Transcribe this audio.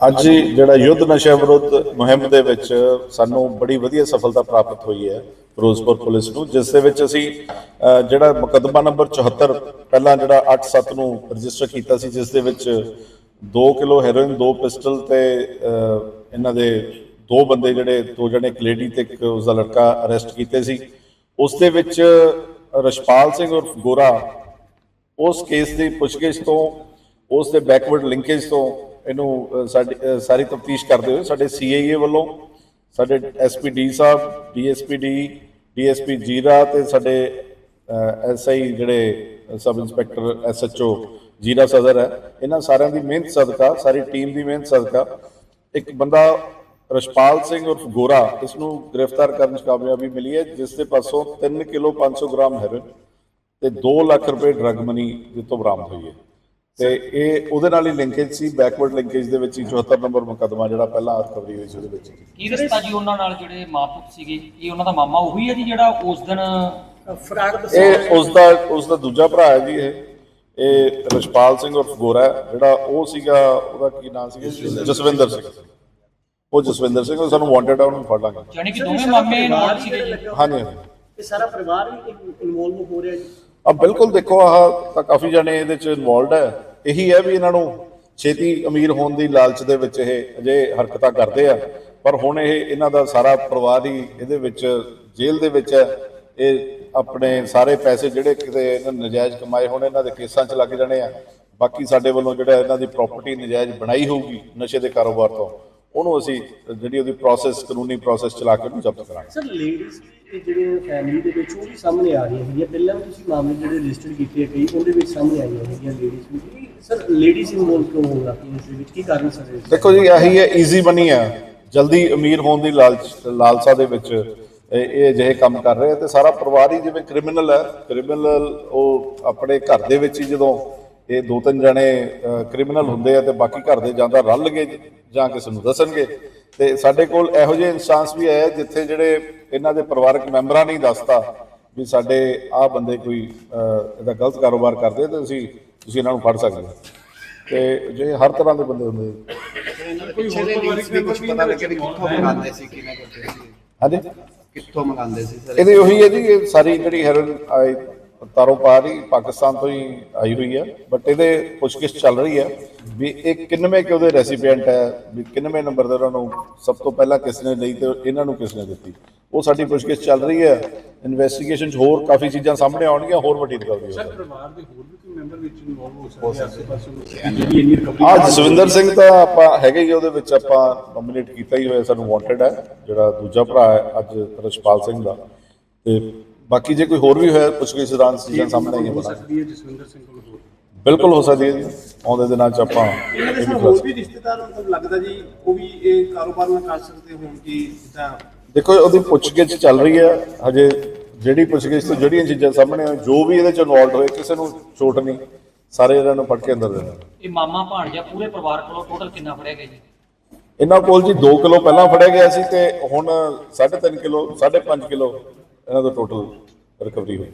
ਅੱਜ ਜਿਹੜਾ ਯੁੱਧ ਨਸ਼ਾ ਵਿਰੁੱਧ ਮੁਹਿੰਮ ਦੇ ਵਿੱਚ ਸਾਨੂੰ ਬੜੀ ਵਧੀਆ ਸਫਲਤਾ ਪ੍ਰਾਪਤ ਹੋਈ ਹੈ ਫਿਰੋਜ਼ਪੁਰ ਪੁਲਿਸ ਨੂੰ, ਜਿਸ ਦੇ ਵਿੱਚ ਅਸੀਂ ਜਿਹੜਾ ਮੁਕੱਦਮਾ ਨੰਬਰ 74 ਪਹਿਲਾਂ ਜਿਹੜਾ 8-7 ਨੂੰ ਰਜਿਸਟਰ ਕੀਤਾ ਸੀ, ਜਿਸ ਦੇ ਵਿੱਚ 2 ਕਿਲੋ ਹੈਰੋਇਨ 2 ਪਿਸਟਲ ਤੇ ਇਹਨਾਂ ਦੇ ਦੋ ਬੰਦੇ ਜਿਹੜੇ, ਦੋ ਜਣੇ ਇੱਕ ਲੇਡੀ ਤੇ ਇੱਕ ਉਸ ਦਾ ਲੜਕਾ ਅਰੈਸਟ ਕੀਤੇ ਸੀ। ਉਸ ਦੇ ਵਿੱਚ ਰਸ਼ਪਾਲ ਸਿੰਘ ਉਰਫ ਗੋਰਾ ਉਸ ਕੇਸ ਦੀ ਪੁੱਛਗਿੱਛ ਤੋਂ, ਉਸ ਦੇ ਬੈਕਵਰਡ ਲਿੰਕੇਜ ਤੋਂ ਇਹਨੂੰ ਸਾਡੀ ਸਾਰੀ ਤਫਤੀਸ਼ ਕਰਦੇ ਹੋਏ ਸਾਡੇ ਸੀਆਈਏ ਵੱਲੋਂ, ਸਾਡੇ ਐਸਪੀ ਸਾਹਿਬ ਡੀਐਸਪੀ ਡੀ ਡੀਐਸਪੀ ਜੀਰਾ ਤੇ ਸਾਡੇ ਐਸਆਈ ਜਿਹੜੇ ਸਬ ਇੰਸਪੈਕਟਰ ਐਸਐਚਓ ਜੀਰਾ ਸਦਰ ਹੈ, ਇਹਨਾਂ ਸਾਰਿਆਂ ਦੀ ਮਿਹਨਤ ਸਦਕਾ, ਸਾਰੀ ਟੀਮ ਦੀ ਮਿਹਨਤ ਸਦਕਾ, ਇੱਕ ਬੰਦਾ ਰਸ਼ਪਾਲ ਸਿੰਘ ਉਰਫ ਗੋਰਾ ਇਸ ਨੂੰ ਗ੍ਰਿਫਤਾਰ ਕਰਨ 'ਚ ਕਾਮਯਾਬੀ ਮਿਲੀ ਹੈ, ਜਿਸ ਦੇ ਪਾਸੋਂ 3 ਕਿਲੋ 500 ਗ੍ਰਾਮ ਹੈਰੋਇਨ ਤੇ 2 ਲੱਖ ਰੁਪਏ ਡਰੱਗ ਮਨੀ ਜਿੱਤੋਂ ਬਰਾਮਦ ਹੋਈ ਹੈ। ਤੇ ਇਹ ਉਹਦੇ ਨਾਲ ਹੀ ਲਿੰਕੇਜ ਸੀ ਬੈਕਵਰਡ ਲਿੰਕੇਜ ਦੇ ਵਿੱਚ ਹੀ 74 ਨੰਬਰ ਮੁਕੱਦਮਾ ਜਿਹੜਾ ਪਹਿਲਾਂ ਰਿਕਵਰੀ ਹੋਈ ਸੀ ਉਹਦੇ ਵਿੱਚ। ਕੀ ਰਿਸ਼ਤਾ ਜੀ ਉਹਨਾਂ ਨਾਲ ਜਿਹੜੇ ਮਾਪੇ ਸੀਗੇ? ਇਹ ਉਹਨਾਂ ਦਾ ਮਾਮਾ ਉਹੀ ਹੈ ਜੀ ਜਿਹੜਾ ਉਸ ਦਿਨ ਫਰਾਰ ਇਹ ਉਸ ਦਾ ਉਸ ਦਾ ਦੂਜਾ ਭਰਾ ਹੈ ਜੀ ਇਹ। ਇਹ ਰਸ਼ਪਾਲ ਸਿੰਘ ਉਰਫ ਗੋਰਾ ਜਿਹੜਾ ਉਹ ਸੀਗਾ ਉਹਦਾ ਕੀ ਨਾਮ ਸੀਗਾ? ਜਸਵਿੰਦਰ ਸਿੰਘ। ਉਹ ਜਸਵਿੰਦਰ ਸਿੰਘ ਸਾਨੂੰ ਵਾਂਟਡ ਆ ਉਹਨੂੰ ਫੜ ਲਾਂਗੇ। ਯਾਨੀ ਕਿ ਦੋਵੇਂ ਮਾਮੇ ਨਾਲ ਸੀਗੇ ਜੀ। ਹਾਂਜੀ ਇਹ ਸਾਰਾ ਪਰਿਵਾਰ ਵੀ ਇਨਵੋਲਵ ਹੋ ਰਿਹਾ ਜੀ। ਆ ਬਿਲਕੁਲ ਦੇਖੋ ਆਹ ਤਾਂ ਕਾਫੀ ਜਣੇ ਇਹਦੇ ਚ ਇਨਵੋਲਡ ਹੈ। ਇਹੀ ਹੈ ਵੀ ਇਹਨਾਂ ਨੂੰ ਛੇਤੀ ਅਮੀਰ ਹੋਣ ਦੀ ਲਾਲਚ ਦੇ ਵਿੱਚ ਇਹ ਅਜੇ ਹਰਕਤਾਂ ਕਰਦੇ ਆ। ਪਰ ਹੁਣ ਇਹ ਇਹਨਾਂ ਦਾ ਸਾਰਾ ਪਰਿਵਾਰ ਹੀ ਇਹਦੇ ਵਿੱਚ, ਜੇਲ੍ਹ ਦੇ ਵਿੱਚ ਹੈ। ਇਹ ਆਪਣੇ ਸਾਰੇ ਪੈਸੇ ਜਿਹੜੇ ਕਿਤੇ ਇਹਨਾਂ ਨਜਾਇਜ਼ ਕਮਾਏ ਹੋਣ, ਇਹਨਾਂ ਦੇ ਕੇਸਾਂ 'ਚ ਲੱਗ ਜਾਣੇ ਆ। ਬਾਕੀ ਸਾਡੇ ਵੱਲੋਂ ਜਿਹੜਾ ਇਹਨਾਂ ਦੀ ਪ੍ਰਾਪਰਟੀ ਨਜਾਇਜ਼ ਬਣਾਈ ਹੋਊਗੀ ਨਸ਼ੇ ਦੇ ਕਾਰੋਬਾਰ ਤੋਂ ਉਹਨੂੰ ਅਸੀਂ ਜਿਹੜੀ ਉਹਦੀ ਪ੍ਰੋਸੈਸ ਕਾਨੂੰਨੀ ਪ੍ਰੋਸੈਸ ਚਲਾ ਕੇ ਉਹਨੂੰ ਜ਼ਬਤ ਕਰਾਂਗੇ। ਸਰ ਲੇਡੀਜ਼ ਜਿਹੜੇ ਫੈਮਿਲੀ ਦੇ ਵਿੱਚ ਉਹ ਵੀ ਸਾਹਮਣੇ ਆ ਰਹੀਆਂ ਹੈਗੀਆਂ। ਪਹਿਲਾਂ ਵੀ ਤੁਸੀਂ ਮਾਮਲੇ ਜਿਹੜੇ ਲਿਸਟਡ ਕੀਤੇ ਆ ਕਈ ਉਹਦੇ ਵਿੱਚ ਸਾਹਮਣੇ ਆਈਆਂ ਹੈਗੀਆਂ ਲੇਡੀਜ਼ ਵੀ। ਸਰ ਲੇਡੀਜ਼ ਇਨਵੋਲਵ ਕਿਉਂ ਹੋ ਰਹੀਆਂ ਇਸ ਦੇ ਵਿੱਚ? ਕੀ ਕਾਰਨ ਸਰ ਇਸ ਦਾ? ਦੇਖੋ ਜੀ ਆਹੀ ਹੈ ਈਜ਼ੀ ਬਣੀ ਆ ਜਲਦੀ ਅਮੀਰ ਹੋਣ ਦੀ ਲਾਲਚ ਲਾਲਸਾ ਦੇ ਵਿੱਚ ਇਹ ਇਹ ਅਜਿਹੇ ਕੰਮ ਕਰ ਰਹੇ ਤੇ ਸਾਰਾ ਪਰਿਵਾਰ ਹੀ ਜਿਵੇਂ ਕ੍ਰਿਮੀਨਲ ਹੈ। ਕ੍ਰਿਮੀਨਲ ਉਹ ਆਪਣੇ ਘਰ ਦੇ ਵਿੱਚ ਹੀ ਜਦੋਂ ਇਹ ਦੋ ਤਿੰਨ ਜਣੇ ਕ੍ਰਿਮੀਨਲ ਹੁੰਦੇ ਆ ਤੇ ਬਾਕੀ ਘਰ ਦੇ ਜਾਂਦਾ ਰਲਣਗੇ ਜਾਂ ਕਿਸੇ ਨੂੰ ਦੱਸਣਗੇ। ਤੇ ਸਾਡੇ ਕੋਲ ਇਹੋ ਜਿਹੇ ਇਨਸਟੈਂਸ ਵੀ ਆਏ ਜਿੱਥੇ ਜਿਹੜੇ ਇਹਨਾਂ ਦੇ ਪਰਿਵਾਰਕ ਮੈਂਬਰਾਂ ਨੇ ਦੱਸਤਾ ਵੀ ਸਾਡੇ ਆਹ ਬੰਦੇ ਕੋਈ ਇਹਦਾ ਗਲਤ ਕਾਰੋਬਾਰ ਕਰਦੇ ਤੇ ਅਸੀਂ ਤੁਸੀਂ ਇਹਨਾਂ ਨੂੰ ਫੜ ਸਕਦੇ ਹੋ। ਤੇ ਜੇ ਹਰ ਤਰ੍ਹਾਂ ਦੇ ਬੰਦੇ ਹੁੰਦੇ। ਪਿੱਛੇ ਦੇ ਲੀਡਸ ਵੀ ਕੁਝ ਪਤਾ ਲੱਗਿਆ ਵੀ ਕਿੱਥੋਂ ਮੰਗਾਉਂਦੇ ਸੀ ਕਿਵੇਂ ਕਰਦੇ ਸੀ? ਹਾਂਜੀ? ਕਿੱਥੋਂ ਮੰਗਾਉਂਦੇ ਸੀ ਸਰ? ਇਹਦੇ ਉਹੀ ਹੈ ਜੀ ਇਹ ਸਾਰੀ ਜਿਹੜੀ ਹੈਰਨ ਆਈ ਤਾਰੋ ਪਾਰ ਹੀ ਪਾਕਿਸਤਾਨ ਤੋਂ ਹੀ ਆਈ ਹੋਈ ਹੈ ਬਟ ਇਹਦੇ ਪੁੱਛਗਿੱਛ ਚੱਲ ਰਹੀ ਹੈ। ਵੀ ਇਹ ਕਿੰਨਵੇਂ ਕਿ ਉਹਦੇ ਰੈਸੀਪੀਐਂਟ ਹੈ? ਵੀ ਕਿੰਨਵੇਂ ਨੰਬਰ ਦੇ ਉਹਨਾਂ ਨੂੰ ਸਭ ਤੋਂ ਪਹਿਲਾਂ ਕਿਸ ਨੇ ਲਈ ਤੇ ਇਹਨਾਂ ਨੂੰ ਕਿਸ ਨੇ ਦਿੱਤੀ? ਉਹ ਸਾਡੀ ਪੁੱਛਗਿੱਛ ਚੱਲ ਰਹੀ ਹੈ। ਇਨਵੈਸਟੀਗੇਸ਼ਨ 'ਚ ਹੋਰ ਕਾਫੀ ਚੀਜ਼ਾਂ ਸਾਹਮਣੇ ਆਉਣਗੀਆਂ ਹੋਰ ਵੱਡੀ ਰਿਕਵਰੀ ਹੋਵੇਗੀ ਪਰਿਵਾਰ ਦੇ ਹੋਰ ਵੀ ਕੋਈ ਮੈਂਬਰ ਵਿੱਚ ਇਨਵੋਲਵ ਹੋ ਸਕਦੇ ਆਸੇ ਪਾਸੇ ਜਿਹੜੀ ਇੰਨੀ ਰਿਕਵਰੀ ਆ ਜਸਵਿੰਦਰ ਸਿੰਘ ਤਾਂ ਆਪਾਂ ਹੈਗੇ ਹੀ ਉਹਦੇ ਵਿੱਚ ਆਪਾਂ ਨੋਮੀਨੇਟ ਕੀਤਾ ਹੀ ਹੋਇਆ ਸਾਨੂੰ ਵਾਂਟਡ ਹੈ। ਜਿਹੜਾ ਦੂਜਾ ਭਰਾ ਹੈ ਅੱਜ ਰਸ਼ਪਾਲ ਸਿੰਘ ਦਾ। ਤੇ ਬਾਕੀ ਜੇ ਕੋਈ ਹੋਰ ਵੀ ਹੋਇਆ ਪੁੱਛਗਿੱਛ ਦੌਰਾਨ ਚੀਜ਼ਾਂ ਸਾਹਮਣੇ ਆਈਆਂ ਹੋ ਸਕਦੀ ਹੈ ਜਸਵਿੰਦਰ ਸਿੰਘ ਕੋਲ ਹੋਰ? ਬਿਲਕੁਲ ਹੋ ਸਕਦੀ ਹੈ ਜੀ। ਆਉਂਦੇ ਦਿਨਾਂ 'ਚ ਆਪਾਂ ਇਹਨਾਂ ਦੇ ਇਹ ਵੀ ਸਰ ਖੁਲਾਸਾ- ਹੋਰ ਵੀ ਰਿਸ਼ਤੇਦਾਰ ਮਤਲਬ ਲੱਗਦਾ ਜੀ ਉਹ ਵੀ ਇਹ ਕਾਰੋਬਾਰ ਨਾ ਕਰ ਸਕਦੇ ਹੋਣ ਕਿ ਜਿੱਦਾਂ ਦੇਖੋ ਉਹਦੀ ਪੁੱਛਗਿੱਛ ਚੱਲ ਰਹੀ ਹੈ ਹਜੇ ਜਿਹੜੀ ਪੁੱਛਗਿੱਛ ਤੋਂ ਜਿਹੜੀਆਂ ਚੀਜ਼ਾਂ ਸਾਹਮਣੇ ਆਈਆਂ, ਜੋ ਵੀ ਇਹਦੇ 'ਚ ਇਨਵੋਲਡ ਹੋਏ ਕਿਸੇ ਨੂੰ ਚੋਟ ਨਹੀਂ ਸਾਰੇ ਇਹਨਾਂ ਨੂੰ ਫੜ ਕੇ ਅੰਦਰ ਦੇਣਾ। ਇਹ ਮਾਮਾ ਭਾਣਜਾ ਪੂਰੇ ਪਰਿਵਾਰ ਕੋਲੋਂ ਟੋਟਲ ਕਿੰਨਾ ਫੜਿਆ ਗਿਆ ਜੀ? ਇਹਨਾਂ ਕੋਲ ਜੀ 2 ਕਿਲੋ ਪਹਿਲਾਂ ਫੜਿਆ ਗਿਆ ਸੀ ਤੇ ਹੁਣ 3.5 ਕਿਲੋ 5.5 ਕਿਲੋ ਇਹਨਾਂ ਦਾ ਟੋਟਲ ਰਿਕਵਰੀ ਹੋਈ